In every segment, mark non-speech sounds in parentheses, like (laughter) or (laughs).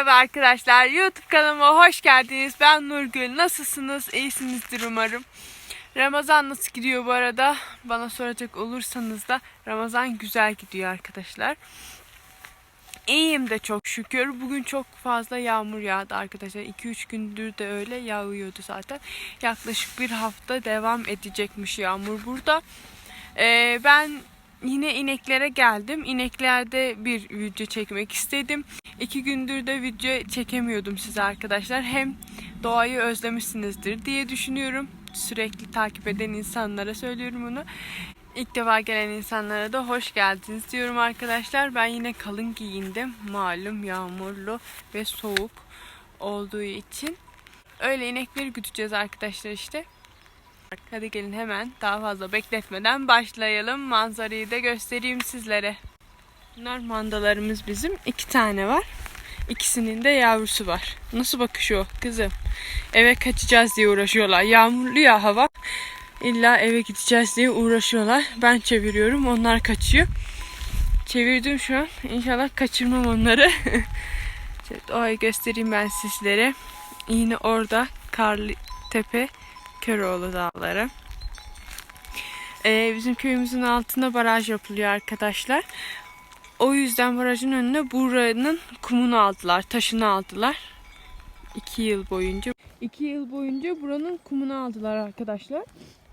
Merhaba arkadaşlar. YouTube kanalıma hoş geldiniz. Ben Nurgül. Nasılsınız? İyisinizdir umarım. Ramazan nasıl gidiyor bu arada? Bana soracak olursanız da Ramazan güzel gidiyor arkadaşlar. İyiyim de çok şükür. Bugün çok fazla yağmur yağdı arkadaşlar. 2-3 gündür de öyle yağıyordu zaten. Yaklaşık bir hafta devam edecekmiş yağmur burada. Ee, ben yine ineklere geldim. İneklerde bir video çekmek istedim. İki gündür de video çekemiyordum size arkadaşlar. Hem doğayı özlemişsinizdir diye düşünüyorum. Sürekli takip eden insanlara söylüyorum bunu. İlk defa gelen insanlara da hoş geldiniz diyorum arkadaşlar. Ben yine kalın giyindim. Malum yağmurlu ve soğuk olduğu için. Öyle inekleri güteceğiz arkadaşlar işte. Hadi gelin hemen daha fazla bekletmeden başlayalım. Manzarayı da göstereyim sizlere. Bunlar mandalarımız bizim. iki tane var. İkisinin de yavrusu var. Nasıl bakışıyor kızım? Eve kaçacağız diye uğraşıyorlar. Yağmurlu ya hava. İlla eve gideceğiz diye uğraşıyorlar. Ben çeviriyorum. Onlar kaçıyor. Çevirdim şu an. İnşallah kaçırmam onları. (laughs) Doğayı göstereyim ben sizlere. Yine orada Karlı Tepe Köroğlu Dağları. Ee, bizim köyümüzün altında baraj yapılıyor arkadaşlar. O yüzden barajın önüne buranın kumunu aldılar, taşını aldılar. İki yıl boyunca. İki yıl boyunca buranın kumunu aldılar arkadaşlar.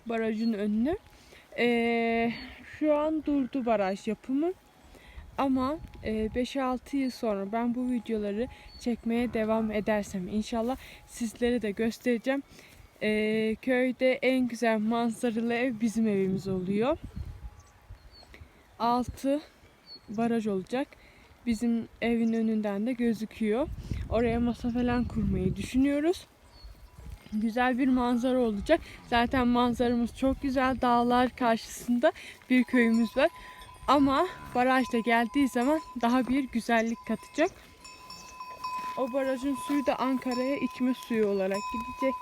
Barajın önüne. Ee, şu an durdu baraj yapımı. Ama e, 5-6 yıl sonra ben bu videoları çekmeye devam edersem inşallah sizlere de göstereceğim. Ee, köyde en güzel manzaralı ev bizim evimiz oluyor. Altı baraj olacak. Bizim evin önünden de gözüküyor. Oraya masa falan kurmayı düşünüyoruz. Güzel bir manzara olacak. Zaten manzaramız çok güzel. Dağlar karşısında bir köyümüz var. Ama baraj da geldiği zaman daha bir güzellik katacak. O barajın suyu da Ankara'ya içme suyu olarak gidecek.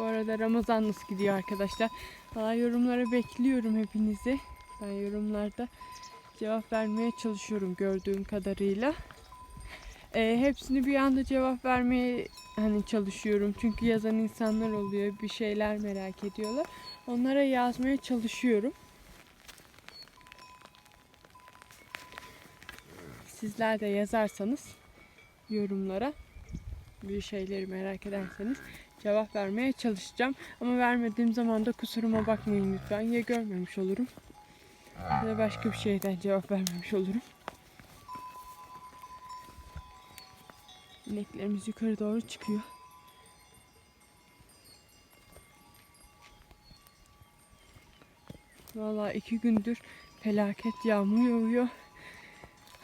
Bu arada Ramazan nasıl gidiyor arkadaşlar? Valla yorumlara bekliyorum hepinizi. Ben yorumlarda cevap vermeye çalışıyorum gördüğüm kadarıyla. Ee, hepsini bir anda cevap vermeye hani çalışıyorum. Çünkü yazan insanlar oluyor. Bir şeyler merak ediyorlar. Onlara yazmaya çalışıyorum. Sizler de yazarsanız yorumlara bir şeyleri merak ederseniz cevap vermeye çalışacağım. Ama vermediğim zaman da kusuruma bakmayın lütfen. Ya görmemiş olurum ya da başka bir şeyden cevap vermemiş olurum. İneklerimiz yukarı doğru çıkıyor. Vallahi iki gündür felaket yağmur yağıyor.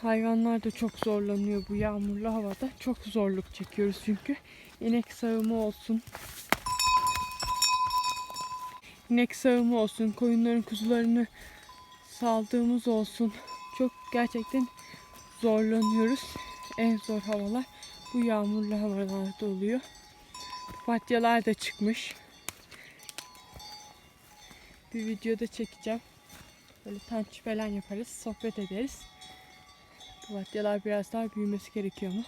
Hayvanlar da çok zorlanıyor bu yağmurlu havada. Çok zorluk çekiyoruz çünkü. İnek sağımı olsun. İnek sağımı olsun. Koyunların kuzularını saldığımız olsun. Çok gerçekten zorlanıyoruz. En zor havalar bu yağmurlu havalarda oluyor. Papatyalar da çıkmış. Bir videoda çekeceğim. Böyle tanç falan yaparız. Sohbet ederiz. Papatyalar biraz daha büyümesi gerekiyor ama.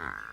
Ah.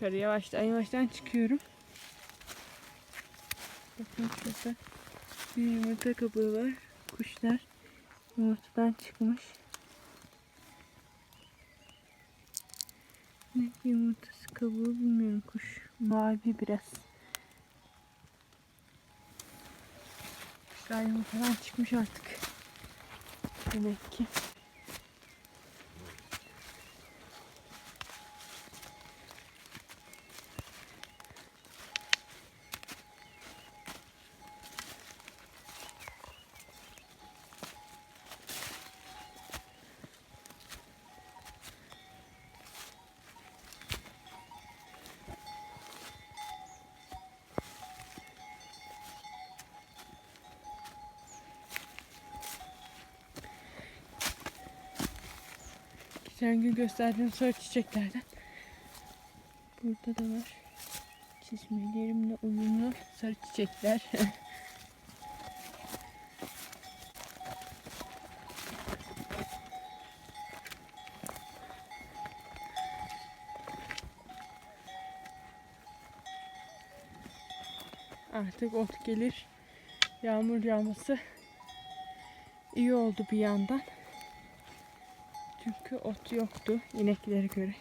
Yukarı yavaştan yavaştan çıkıyorum. Bakın şurada bir yumurta kabuğu var. Kuşlar yumurtadan çıkmış. Ne yumurtası kabuğu bilmiyorum kuş. Mavi biraz. Kuşlar yumurtadan çıkmış artık. Demek ki. Geçen gün gösterdiğim sarı çiçeklerden. Burada da var. Çizmelerimle uyumlu sarı çiçekler. (laughs) Artık ot gelir. Yağmur yağması iyi oldu bir yandan. Çünkü ot yoktu ineklere göre.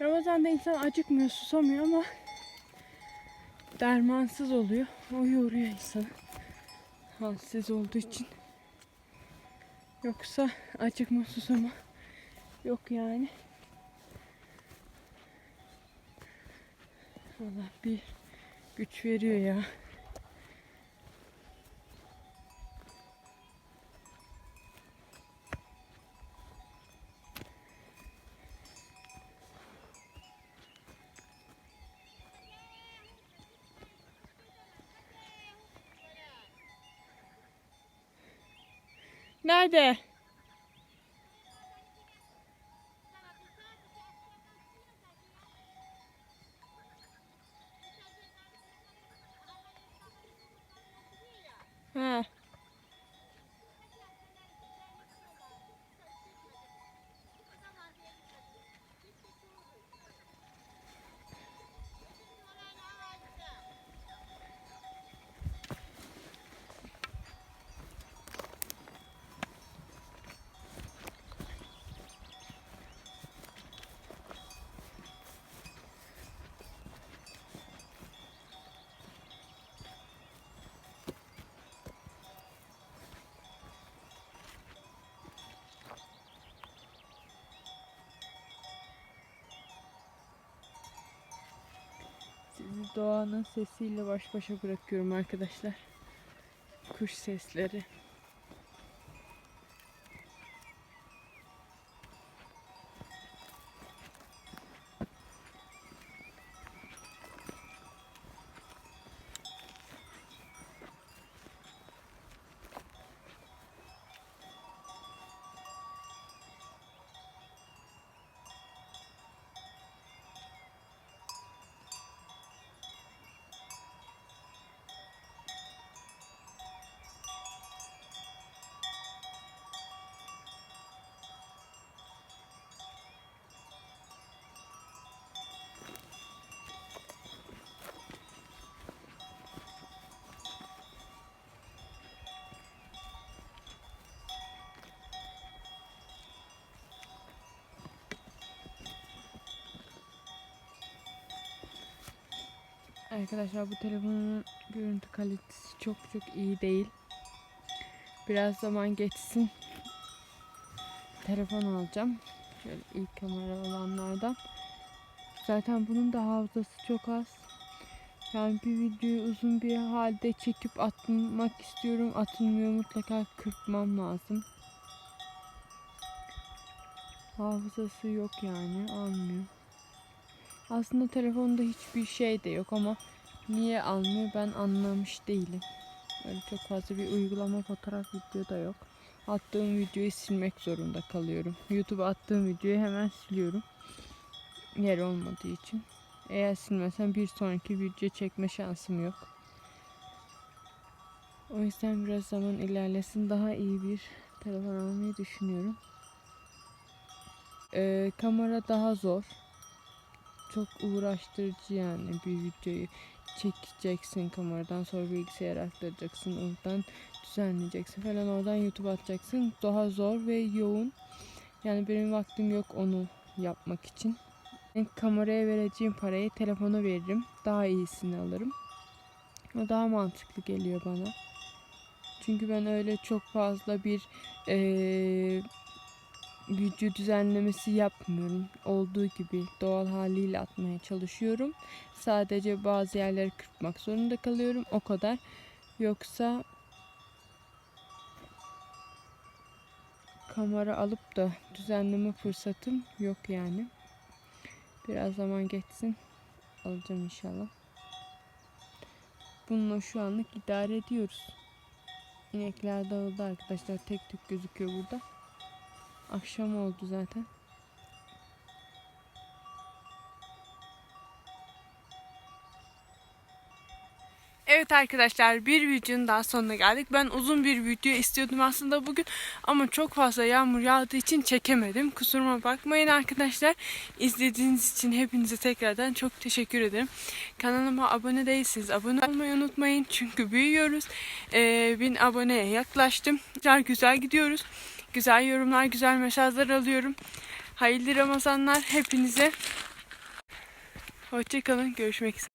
Ramazan'da insan acıkmıyor, susamıyor ama dermansız oluyor. O yoruyor insanı. Halsiz olduğu için. Yoksa acıkma, susama yok yani. Allah bir güç veriyor ya. Nerede? Doğanın sesiyle baş başa bırakıyorum arkadaşlar. Kuş sesleri. Arkadaşlar bu telefonun görüntü kalitesi çok çok iyi değil. Biraz zaman geçsin. Telefon alacağım. Şöyle ilk kamera olanlardan. Zaten bunun da hafızası çok az. Yani bir videoyu uzun bir halde çekip atmak istiyorum. Atılmıyor mutlaka kırpmam lazım. Hafızası yok yani almıyor. Aslında telefonda hiçbir şey de yok ama niye almıyor ben anlamış değilim. Öyle çok fazla bir uygulama fotoğraf video da yok. Attığım videoyu silmek zorunda kalıyorum. YouTube'a attığım videoyu hemen siliyorum. Yer olmadığı için. Eğer silmesem bir sonraki video çekme şansım yok. O yüzden biraz zaman ilerlesin daha iyi bir telefon almayı düşünüyorum. Ee, kamera daha zor çok uğraştırıcı yani bir videoyu çekeceksin kameradan sonra bilgisayara aktaracaksın oradan düzenleyeceksin falan oradan YouTube atacaksın. Daha zor ve yoğun. Yani benim vaktim yok onu yapmak için. Yani kameraya vereceğim parayı telefona veririm. Daha iyisini alırım. O daha mantıklı geliyor bana. Çünkü ben öyle çok fazla bir ee, video düzenlemesi yapmıyorum. Olduğu gibi doğal haliyle atmaya çalışıyorum. Sadece bazı yerleri kırpmak zorunda kalıyorum. O kadar. Yoksa kamera alıp da düzenleme fırsatım yok yani. Biraz zaman geçsin. Alacağım inşallah. Bununla şu anlık idare ediyoruz. İnekler dağıldı arkadaşlar. Tek tek gözüküyor burada. Akşam oldu zaten. Evet arkadaşlar bir videonun daha sonuna geldik. Ben uzun bir video istiyordum aslında bugün ama çok fazla yağmur yağdığı için çekemedim. Kusuruma bakmayın arkadaşlar. İzlediğiniz için hepinize tekrardan çok teşekkür ederim. Kanalıma abone değilseniz abone olmayı unutmayın çünkü büyüyoruz. Ee, bin aboneye yaklaştım. Güzel güzel gidiyoruz. Güzel yorumlar, güzel mesajlar alıyorum. Hayırlı Ramazanlar hepinize. Hoşçakalın. Görüşmek üzere.